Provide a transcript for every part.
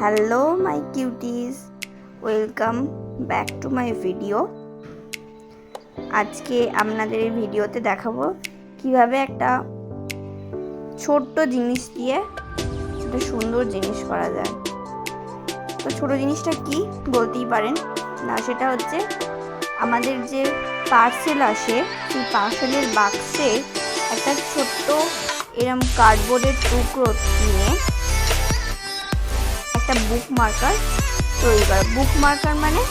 Hello my cuties welcome back to my video আজকে আপনাদের এই ভিডিওতে দেখাবো কীভাবে একটা ছোট্ট জিনিস দিয়ে একটা সুন্দর জিনিস করা যায়। তো ছোট জিনিসটা কি বলতেই পারেন? না, সেটা হচ্ছে আমাদের যে পার্সেল আসে, সেই পার্সেলের বাক্সে একটা ছোট্ট এরম কার্ডবোর্ডের টুকরো নিয়ে একটা বুক মার্কার তৈরি করা। বুক মার্কার মানে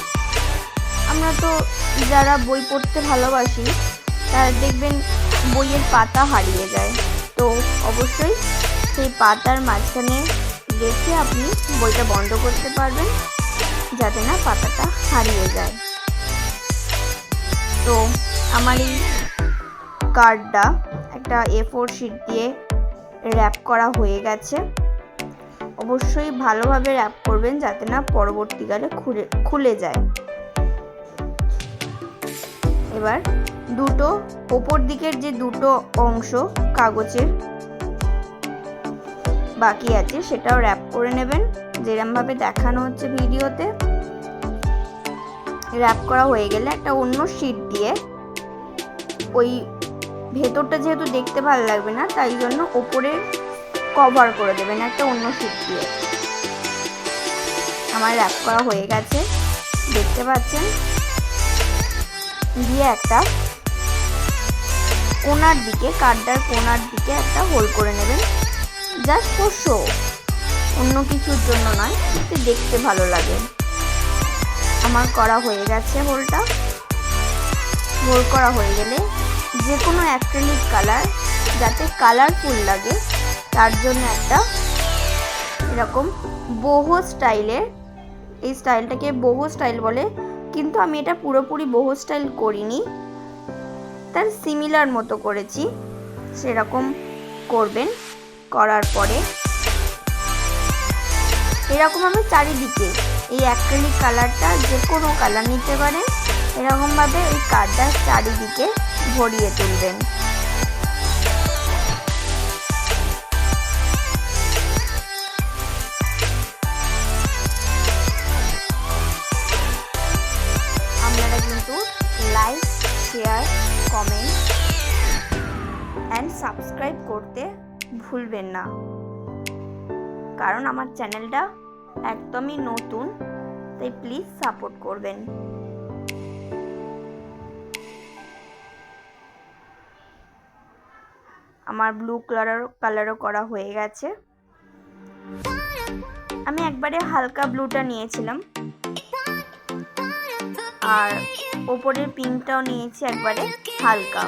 আমরা তো যারা বই পড়তে ভালোবাসি, তারা দেখবেন বইয়ের পাতা হারিয়ে যায়। তো অবশ্যই সেই পাতার মাঝখানে রেখে আপনি বইটা বন্ধ করতে পারবেন, যাতে না পাতাটা হারিয়ে যায়। তো আমার এই কার্ডটা একটা এ ফোর শিট দিয়ে র্যাপ করা হয়ে গেছে। অবশ্যই ভালোভাবে র্যাপ করবেন যাতে না পরবর্তীকালে খুলে খুলে যায়। এবার দুটো ওপর দিকের যে দুটো অংশ কাগজের বাকি আছে সেটাও র্যাপ করে নেবেন। যেরমভাবে দেখানো হচ্ছে ভিডিওতে। র্যাপ করা হয়ে গেলে একটা অন্য শিট দিয়ে ওই ভেতরটা যেহেতু দেখতে ভালো লাগবে না, তাই জন্য ওপরে কভার করে দেবেন একটা অন্য শিট দিয়ে। আমার র্যাপ করা হয়ে গেছে। দেখতে পাচ্ছেন? দিয়ে একটা কোনার দিকে কাঠটার কোনার দিকে একটা হোল করে নেবেন। জাস্ট ফর শো অন্য কিছুর জন্য নয় দেখতে ভালো লাগে। আমার করা হয়ে গেছে হোলটা হোল করা হয়ে গেলে যে কোনো অ্যাক্রেলিক কালার যাতে কালারফুল লাগে, তার জন্য একটা এরকম বহু স্টাইলের এই স্টাইলটাকে বহু স্টাইল বলে, কিন্তু আমি এটা পুরোপুরি বহু স্টাইল করিনি। তার সিমিলার মতো করেছি, সেরকম করবেন, করার পরে। এরকম আমি চারিদিকে এই অ্যাক্রেলিক কালারটা যে কোনো কালার নিতে পারেন। এরকমভাবে ওই কার্ডটার চারিদিকে ভরিয়ে তুলবেন। আপনারা কিন্তু like, share, comment and subscribe করতে ভুলবেন না। কারণ আমার চ্যানেলটা একদমই নতুন, তাই প্লিজ সাপোর্ট করবেন। আমার ব্লু কালার কালারও করা হয়ে গেছে। আমি একবারে হালকা ব্লুটা নিয়েছিলাম। আর ওপরের পিঙ্কটাও নিয়েছি একবারে হালকা।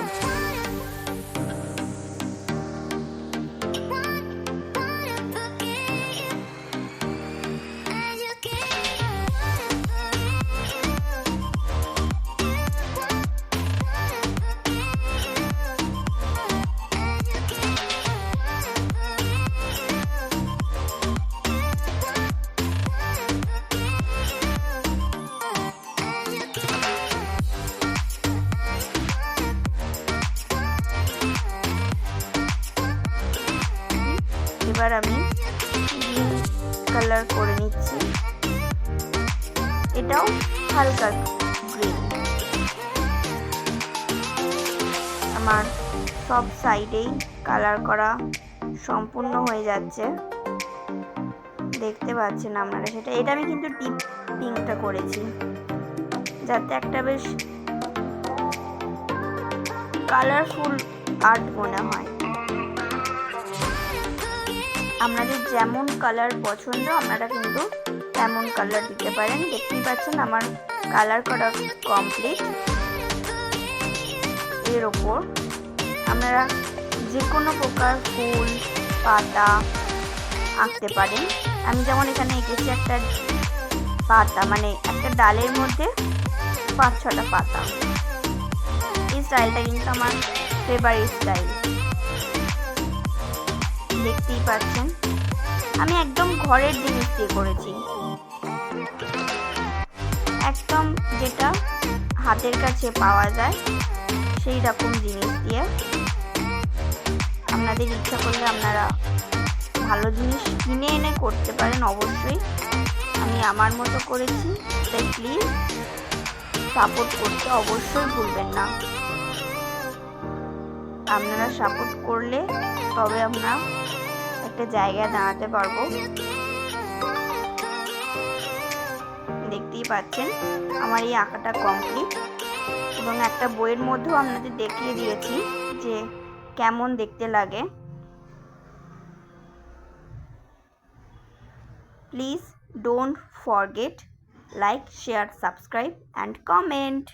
এবার আমি কালার করে নিচ্ছি। এটাও হালকা গ্রিন আমার সব সাইডেই কালার করা সম্পূর্ণ হয়ে যাচ্ছে। দেখতে পাচ্ছেন আপনারা সেটা। এটা আমি কিন্তু ডিপ পিঙ্কটা করেছি। যাতে একটা বেশ কালারফুল আর্ট মনে হয়। আপনাদের যেমন কালার পছন্দ, আপনারা কিন্তু তেমন কালার দিতে পারেন। দেখতেই পাচ্ছেন আমার কালার করা কমপ্লিট এর ওপর আপনারা যে কোনো প্রকার ফুল, পাতা আঁকতে পারেন। আমি যেমন এখানে এঁকেছি একটা পাতা মানে একটা ডালের মধ্যে পাঁচ ছটা পাতা। এই স্টাইলটা কিন্তু আমার ফেভারিট স্টাইল দেখতেই পাচ্ছেন। আমি একদম ঘরের জিনিস দিয়ে করেছি। একদম যেটা হাতের কাছে পাওয়া যায়, সেই রকম জিনিস দিয়ে। আপনাদের ইচ্ছা করলে আপনারা ভালো জিনিস কিনে এনে করতে পারেন অবশ্যই। আমি আমার মতো করেছি, তাই প্লিজ সাপোর্ট করতে অবশ্যই ভুলবেন না। আপনারা সাপোর্ট করলে তবে আমরা একটা জায়গায় দাঁড়াতে পারব। দেখতেই পাচ্ছেন, আমার এই আঁকাটা কমপ্লিট এবং একটা বইয়ের মধ্যেও আপনাদের দেখিয়ে দিয়েছি যে কেমন দেখতে লাগে। Please don't forget like share subscribe and comment